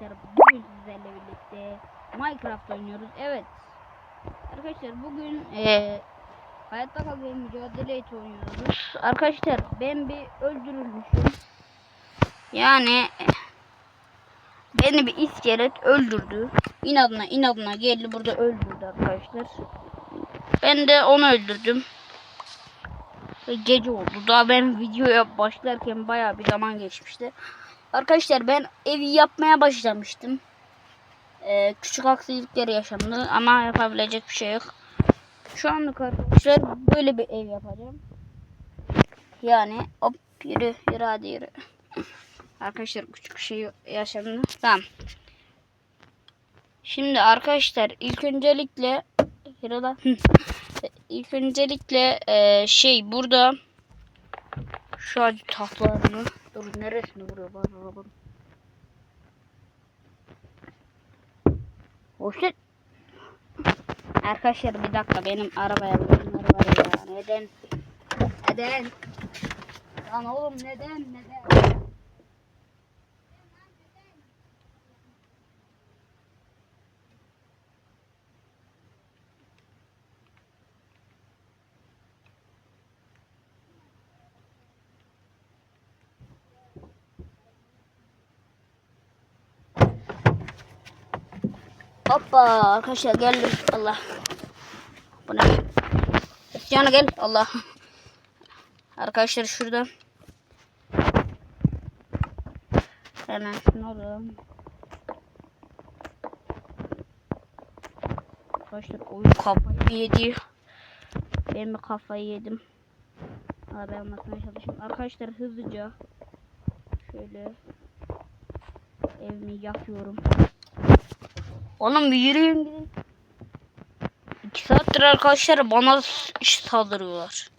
arkadaşlar bugün sizlerle birlikte Minecraft oynuyoruz. Evet. Arkadaşlar bugün eee hayatta kalmaya mücadele et oynuyoruz. Arkadaşlar ben bir öldürülmüşüm. Yani beni bir iskelet öldürdü. İnadına inadına geldi burada öldürdü arkadaşlar. Ben de onu öldürdüm. Gece oldu. Daha ben videoya başlarken bayağı bir zaman geçmişti. Arkadaşlar ben evi yapmaya başlamıştım. Ee, küçük aksilikler yaşandı ama yapabilecek bir şey yok. Şu anlık arkadaşlar böyle bir ev yapacağım. Yani hop yürü yürü hadi yürü. Arkadaşlar küçük bir şey yaşandı. Tamam. Şimdi arkadaşlar ilk öncelikle Yürü ilk öncelikle e, şey burada şu acı tahtlarını dur neresini vuruyor? Bak Oh shit. Arkadaşlar bir dakika. Benim arabaya bunlar var ya. Neden? Neden? Lan oğlum neden? Neden Hoppa arkadaşlar geldim Allah. Bu ne? Yana gel Allah. Arkadaşlar şurada. Hemen şunu alalım. Arkadaşlar oyun kafayı yedi. Ben mi kafayı yedim? Abi anlatmaya çalışayım. Arkadaşlar hızlıca şöyle evimi yakıyorum. Oğlum bir yürüyün gidin. İki saattir arkadaşlar bana iş saldırıyorlar.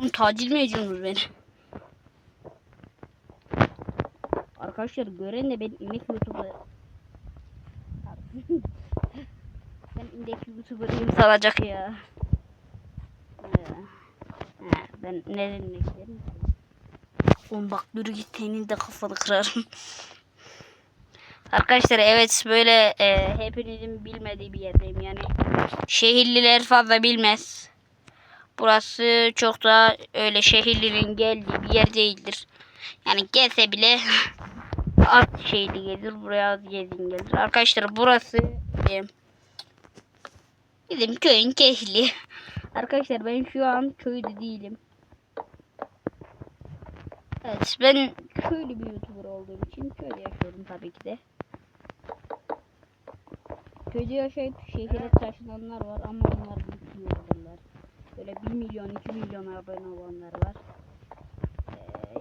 Oğlum taciz mi ediyorsunuz beni? Arkadaşlar gören de ben inek youtuber. ben inek youtuber'ıyım salacak ya. Ben neden ineklerim? Oğlum bak yürü git senin de kafanı kırarım. Arkadaşlar evet böyle e, hepinizin bilmediği bir yerdeyim yani. Şehirliler fazla bilmez. Burası çok da öyle şehirlinin geldiği bir yer değildir. Yani gelse bile az şeyli gelir. Buraya az gezin gelir. Arkadaşlar burası e, bizim köyün kehli. Arkadaşlar ben şu an köyde değilim. Evet ben köylü bir youtuber olduğum için köyde yaşıyorum tabii ki de. Köyde yaşayıp şehire taşınanlar var ama onlar büyük youtuberlar. Böyle 1 milyon 2 milyon abone olanlar var.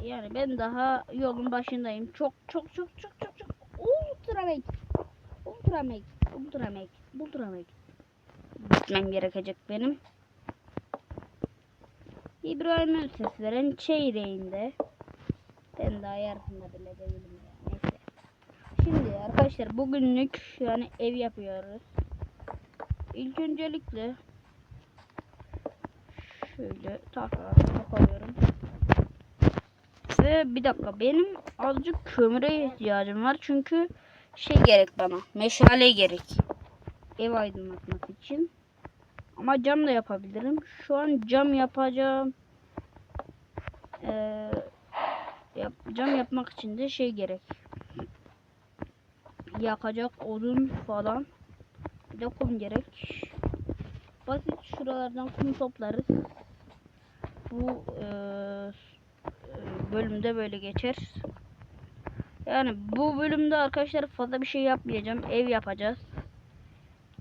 Ee, yani ben daha yolun başındayım. Çok çok çok çok çok çok ultramek. Ultramek. Ultramek. Ultramek. Gitmem gerekecek benim. İbrahim'in ses veren çeyreğinde. Ben daha yarısında bile değilim. Şimdi arkadaşlar bugünlük yani ev yapıyoruz. İlk öncelikle şöyle tahtalar koyuyorum. Ve bir dakika benim azıcık kömüre ihtiyacım var çünkü şey gerek bana meşale gerek. Ev aydınlatmak için. Ama cam da yapabilirim. Şu an cam yapacağım. Ee, yap, cam yapmak için de şey gerek yakacak odun falan. Bir de kum gerek. Basit şuralardan kum toplarız. Bu e, bölümde böyle geçer. Yani bu bölümde arkadaşlar fazla bir şey yapmayacağım. Ev yapacağız.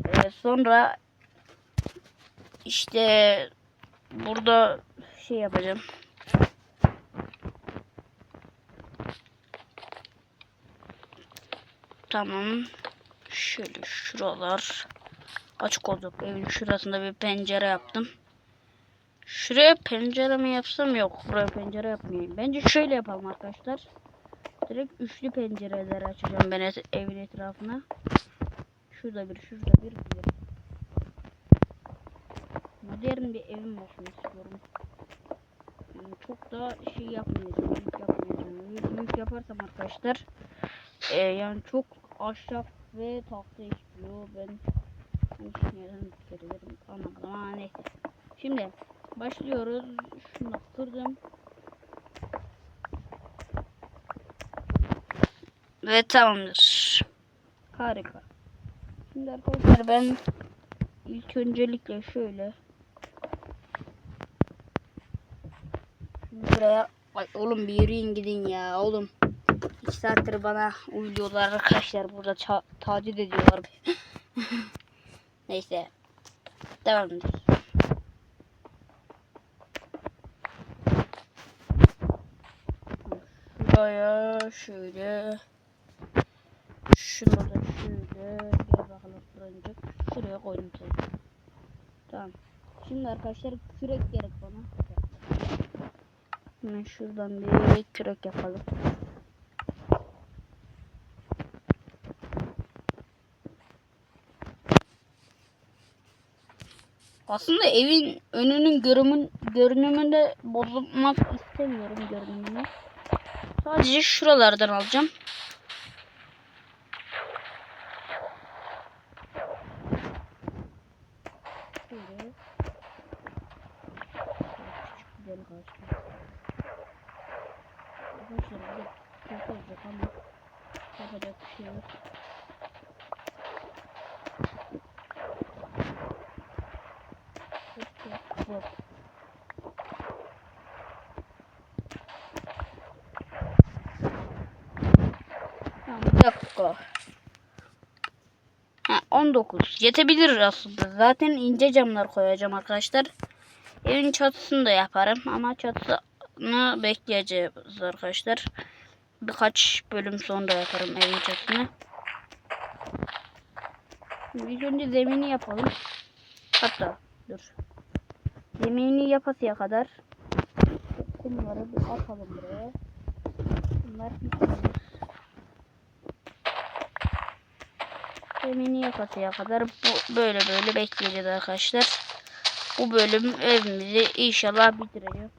E, sonra işte burada şey yapacağım Tamam. Şöyle şuralar açık olacak. Evin şurasında bir pencere yaptım. Şuraya pencere mi yapsam yok. Buraya pencere yapmayayım. Bence şöyle yapalım arkadaşlar. Direkt üçlü pencereler açacağım ben et evin etrafına. Şurada bir, şurada bir, bir. Modern bir evim olsun istiyorum. Yani çok da şey yapmayacağım. Büyük yapmayacağım. Büyük, büyük yaparsam arkadaşlar e, yani çok ahşap ve tahta istiyor. Ben hangi yerden gelirim anlamadım ama neyse. Şimdi başlıyoruz. Şunu kırdım. Ve tamamdır. Harika. Şimdi arkadaşlar ben ilk öncelikle şöyle buraya Ay oğlum bir yürüyün gidin ya oğlum. İki saattir bana uyuyorlar arkadaşlar burada taciz ediyorlar. Neyse. Tamamdır. Şuraya şöyle şunu şöyle bir bakalım fırıncık şuraya koydum. Tamam. Şimdi arkadaşlar kürek gerek bana. Hemen şuradan bir kürek yapalım. Aslında evin önünün görünümün görünümünde bozulmak istemiyorum görünümünü. Sadece şuralardan alacağım. Şöyle. Şöyle küçük güzel ağaçlar. Arkadaşlar burada çok olacak ama yapacak bir şey yok. Hop, hop, hop. Tamam, bir dakika. Ha, 19. Yetebilir aslında. Zaten ince camlar koyacağım arkadaşlar. Evin çatısını da yaparım ama çatısını bekleyeceğiz arkadaşlar. Birkaç bölüm sonra yaparım evin çatısını. İlk önce zemini yapalım. Hatta dur. Zemini yapasıya kadar kumları bir atalım buraya. Bunlar bitmiyor. Zemini yapasıya kadar bu böyle böyle bekleyeceğiz arkadaşlar. Bu bölüm evimizi inşallah bitireceğim.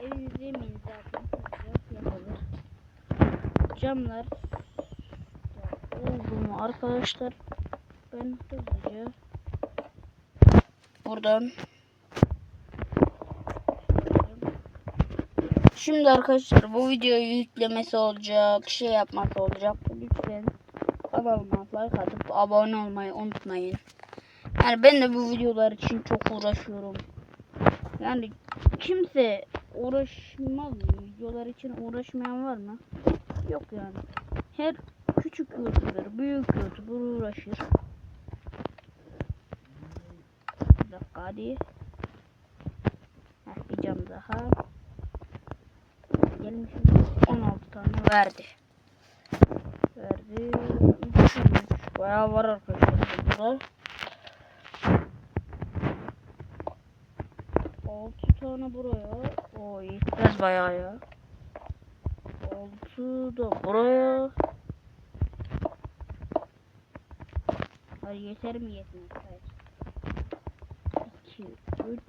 Evin zemini zaten yapılır. Camlar oldu mu arkadaşlar? Ben hızlıca buradan Şimdi arkadaşlar bu videoyu yüklemesi olacak, şey yapması olacak. Lütfen kanalıma like atıp abone olmayı unutmayın. Yani ben de bu videolar için çok uğraşıyorum. Yani kimse uğraşmaz mı? Videolar için uğraşmayan var mı? Yok yani. Her küçük YouTuber, büyük YouTuber uğraşır. Bir dakika hadi. Heh, bir cam daha gelmiş 16 tane verdi. Verdi. Üçüymüş. Bayağı var arkadaşlar burada. 6 tane buraya. O yetmez bayağı ya. 6 da buraya. Hayır yeter mi yetmez? Hayır. 2, 3, 4,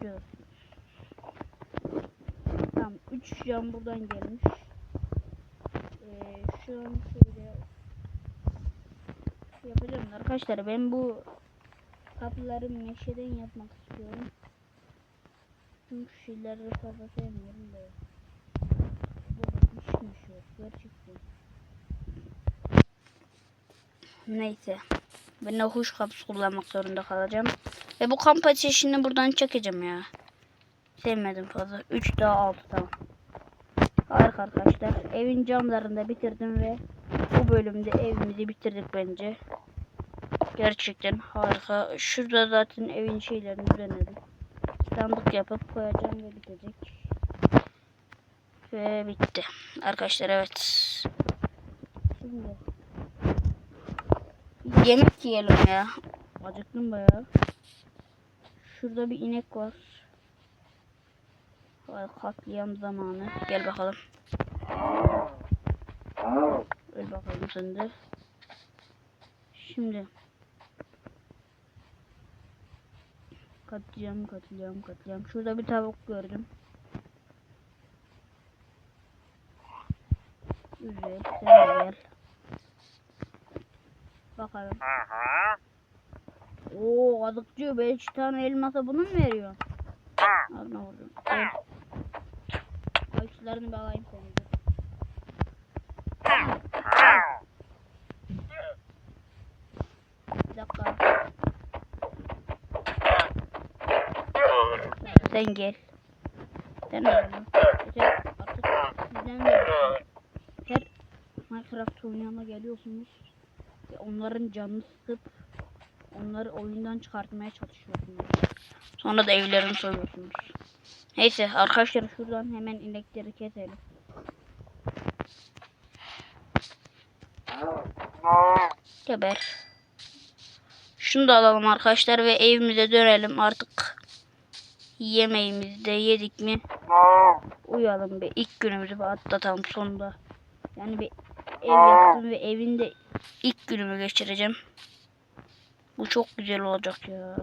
Tamam 3 cam buradan gelmiş. Ee, şu an şöyle yapacağım arkadaşlar ben bu kapıları meşeden yapmak istiyorum. Çünkü şeyleri fazla sevmiyorum da. Bu işmiş yok gerçekten. Neyse. Ben de huş kapısı kullanmak zorunda kalacağım. Ve bu kamp ateşini buradan çekeceğim ya. Sevmedim fazla. 3 daha 6 tamam. Harika arkadaşlar. Evin camlarını da bitirdim ve bu bölümde evimizi bitirdik bence. Gerçekten harika. Şurada zaten evin şeylerini düzenledim. Sandık yapıp koyacağım ve bitecek. Ve bitti. Arkadaşlar evet. Şimdi yemek yiyelim ya. Acıktım bayağı. Şurada bir inek var. Katliam zamanı. Gel bakalım. Öl bakalım sen de. Şimdi. Katliam, katliam, katliam. Şurada bir tavuk gördüm. Güzel, sen gel. Bakalım. Oo, azıkçı 5 tane elmasa bunu mu veriyor? Al ne oldu? Evet. Ayçilerini bir alayım de. Bir dakika. Sen gel. Sen her Minecraft oynayana geliyorsunuz. Ve onların canını sıkıp onları oyundan çıkartmaya çalışıyorsunuz. Sonra da evlerini soyuyorsunuz. Neyse arkadaşlar şuradan hemen inekleri keselim. Geber. Şunu da alalım arkadaşlar ve evimize dönelim artık. Yemeğimizi de yedik mi uyalım bir ilk günümüzü bir atlatalım sonunda. Yani bir ev yaptım ve evinde ilk günümü geçireceğim. Bu çok güzel olacak ya.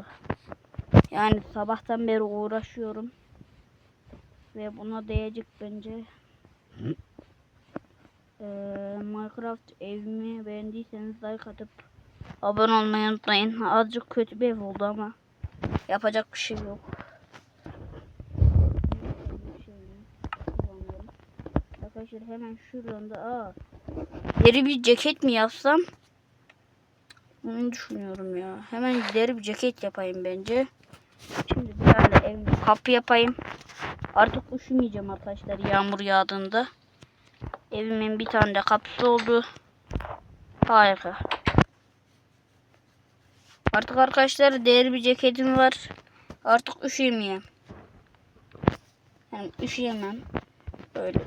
Yani sabahtan beri uğraşıyorum. Ve buna değecek bence. Ee, Minecraft evimi beğendiyseniz like atıp abone olmayı unutmayın. Azıcık kötü bir ev oldu ama yapacak bir şey yok. Arkadaşlar hemen şuradan da aa, deri bir ceket mi yapsam? Onu düşünüyorum ya. Hemen deri bir ceket yapayım bence. Şimdi bir tane ev kapı yapayım. Artık üşümeyeceğim arkadaşlar yağmur yağdığında. Evimin bir tane de kapısı oldu. Harika. Artık arkadaşlar değerli bir ceketim var. Artık üşüyemeyeyim. Yani üşüyemem. Böyle.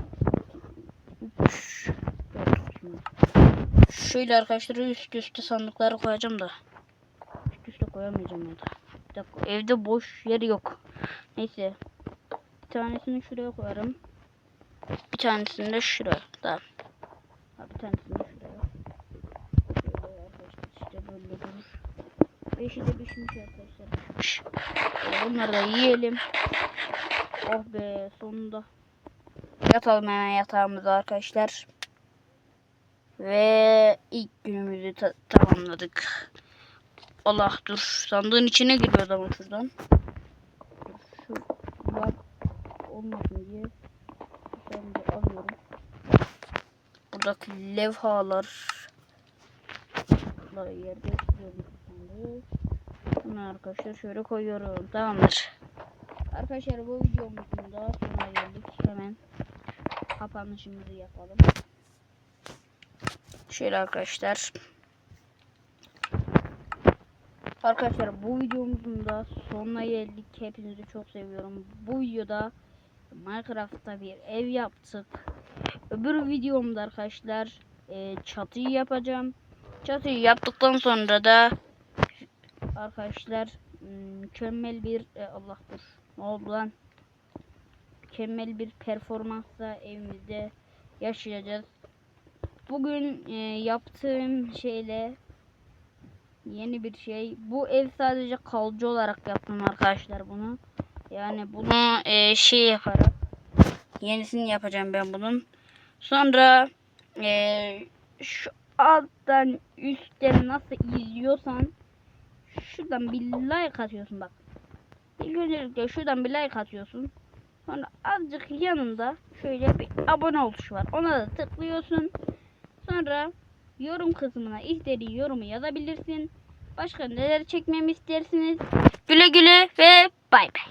Şöyle arkadaşlar üst üste sandıkları koyacağım da. Üst üste koyamayacağım ya da. Evde boş yer yok. Neyse. Tanesini şuraya koyarım. Bir tanesini de şuraya. Tamam. Ha, bir tanesini de şuraya. İşte böyle durur. Beşi de pişmiş arkadaşlar. Bunları da yiyelim. Oh be sonunda. Yatalım hemen yatağımıza arkadaşlar. Ve ilk günümüzü ta- tamamladık. Allah dur sandığın içine giriyor adamın şuradan. Dur şu bak olmasın diye ben de alıyorum. Buradaki levhalar yerde tutuyorum. Bunu arkadaşlar şöyle koyuyorum. Tamamdır. Arkadaşlar bu videomuzun da sonuna geldik. Hemen kapanışımızı yapalım. Şöyle arkadaşlar. Arkadaşlar bu videomuzun da sonuna geldik. Hepinizi çok seviyorum. Bu videoda Minecraft'ta bir ev yaptık. Öbür videomda arkadaşlar e, çatıyı yapacağım. Çatıyı yaptıktan sonra da arkadaşlar m, mükemmel bir e, Allah dur. Ne oldu lan? Mükemmel bir performansla evimizde yaşayacağız. Bugün e, yaptığım şeyle yeni bir şey. Bu ev sadece kalıcı olarak yaptım arkadaşlar bunu. Yani bunu e, şey yaparak yenisini yapacağım ben bunun. Sonra e, şu alttan üstten nasıl izliyorsan şuradan bir like atıyorsun bak. İlk öncelikle şuradan bir like atıyorsun. Sonra azıcık yanında şöyle bir abone ol tuşu var. Ona da tıklıyorsun. Sonra yorum kısmına istediğin yorumu yazabilirsin. Başka neler çekmemi istersiniz? Güle güle ve bay bay.